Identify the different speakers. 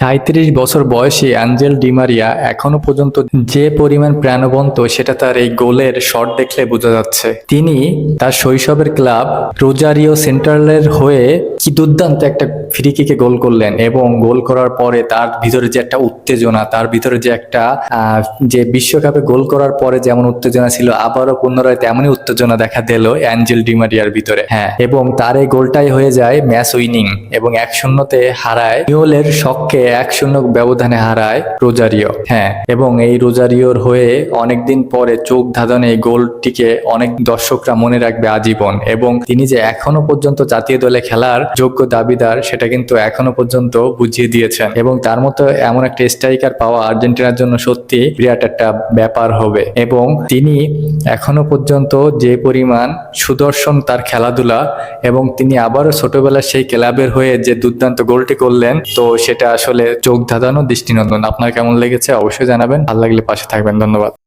Speaker 1: সাঁত্রিশ বছর বয়সী অ্যাঞ্জেল ডিমারিয়া এখনও পর্যন্ত যে পরিমাণ প্রাণবন্ত সেটা তার এই গোলের শট দেখলে বোঝা যাচ্ছে। তিনি তার শৈশবের ক্লাব রোজারিও সেন্ট্রালের হয়ে কি দুর্দান্ত একটা ফ্রি কিকে গোল করলেন এবং গোল করার পরে তার ভিতরে যে একটা উত্তেজনা, তার ভিতরে যে একটা যে বিশ্বকাপে গোল করার পরে যেমন উত্তেজনা ছিল, আবারও পুনরায় তেমনই উত্তেজনা দেখা দিল অ্যাঞ্জেল ডিমারিয়ার ভিতরে। হ্যাঁ এবং তার এই গোলটাই হয়ে যায় ম্যাচ উইনিং এবং এক শূন্যতে হারায় নিউলের শখকে এক শূন্য ব্যবধানে হারায় রোজারিও। হ্যাঁ এবং এই রোজারিওর হয়ে অনেকদিন পরে চোখ ধাঁধানো এই গোলটিকে অনেক দর্শকরা মনে রাখবে আজীবন। এবং তিনি যে এখনও পর্যন্ত জাতীয় দলে খেলার যোগ্য দাবিদার, সেটা কিন্তু এখনও পর্যন্ত বুঝিয়ে দিয়েছেন। এবং তার মতো এমন একটা স্ট্রাইকার পাওয়া আর্জেন্টিনার জন্য সত্যি বিরাট একটা ব্যাপার হবে। এবং তিনি এখনও পর্যন্ত যে পরিমাণ সুদর্শন তার খেলাধুলা এবং তিনি আবারও ছোটবেলার সেই ক্লাবের হয়ে যে দুর্দান্ত গোলটি করলেন, তো সেটা আসলে চোখ ধাঁধানো দৃষ্টিনন্দন। আপনার কেমন লেগেছে? অবশ্যই জানাবেন। ভালো লাগলে পাশে থাকবেন। ধন্যবাদ।